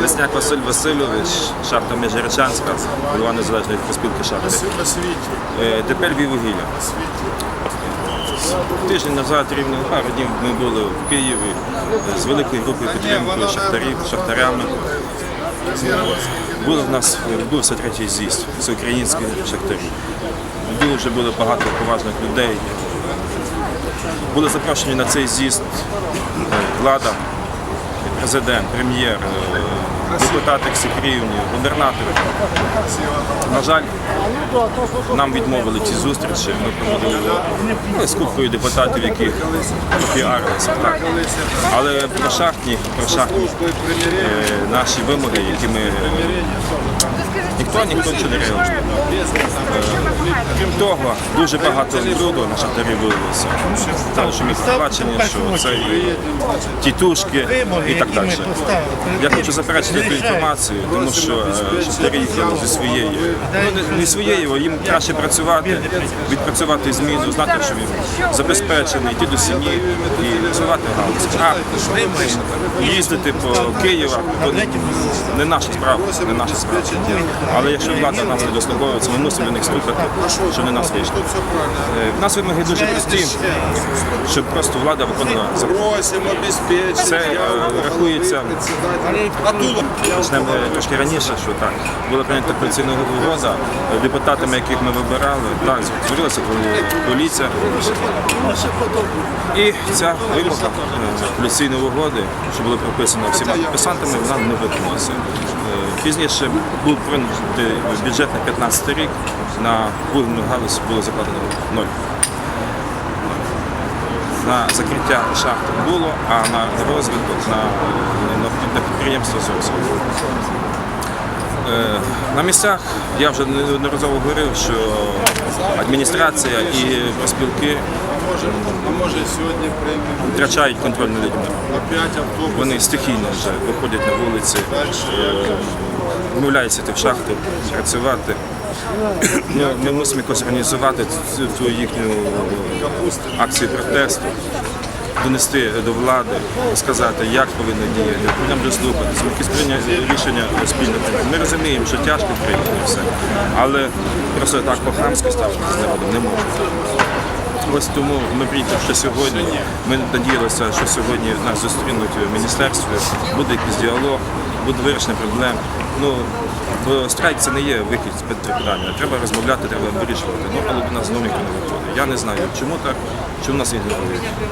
Лесняк Василь Васильович, шахта Межиречанська, голова незалежної проспілки шахти. Е, Тепер Вівугілля. Тиждень назад, рівно пару днів ми були в Києві з великою групою підтримки шахтарів, шахтарями. Був в нас відбувся третій з'їзд всеукраїнських шахтарів. Дуже було багато поважних людей. Були запрошені на цей з'їзд е, влада, президент, прем'єр, е, депутати всіх рівнів, губернатори. На жаль, нам відмовили ці зустрічі. Ми проводили ну, з купкою депутатів, яких піарилися. Так. Але про шахтні, про шахтні е, наші вимоги, які ми ніхто ніхто нічого не реалізує. Крім того, дуже багато бруду на шахтарі виявилося. Тому що ми побачені, що це і тітушки і так далі. Я хочу заперечити цю інформацію, тому що е, їхали зі своєї, ну не, не своєї, а їм краще працювати, відпрацювати зміну, знати, що він забезпечений, йти до сім'ї і розвивати галузь. А їздити по Києва то не наша справа, не наша справа. Але якщо влада нас не дослуховується, ми мусимо до них слухати, що вони нас вийшли. Е, В нас вимоги дуже прості, щоб просто влада виконувала закон. Просим обеспечить. Це е, рахується Почнемо трошки раніше, що так була прийнята коаліційна угода е, депутатами, яких ми вибирали. Так, створилася коаліція. І ця вимога е, коаліційної угоди, що було прописано всіма підписантами, вона не виконалася. Е, Пізніше був прийнятий бюджет на 15 рік. На вугільну галузь було закладено ноль. На закриття шахт було, а на розвиток на, на, на підприємство зовсім. Е, На місцях я вже неодноразово говорив, що адміністрація і приймемо втрачають контроль над людьми. Вони стихійно вже виходять на вулиці, е, вмовляються йти в шахту, працювати. Ми мусимо якось організувати цю, їхню акцію протесту, донести до влади, сказати, як повинно діяти, нам дослухатися, якісь прийняти рішення спільно. Ми розуміємо, що тяжко в країні все, але просто так по-хамськи ставитися не будемо, не можемо. Ось тому ми приїхали ще сьогодні. Ми надіялися, що сьогодні нас зустрінуть в міністерстві, буде якийсь діалог, буде вирішення проблем. Ну, страйк це не є вихід з питання. Треба розмовляти, треба вирішувати. Ну, але до нас знову ніхто не виходить. Я не знаю, чому так, чому нас ігнорують.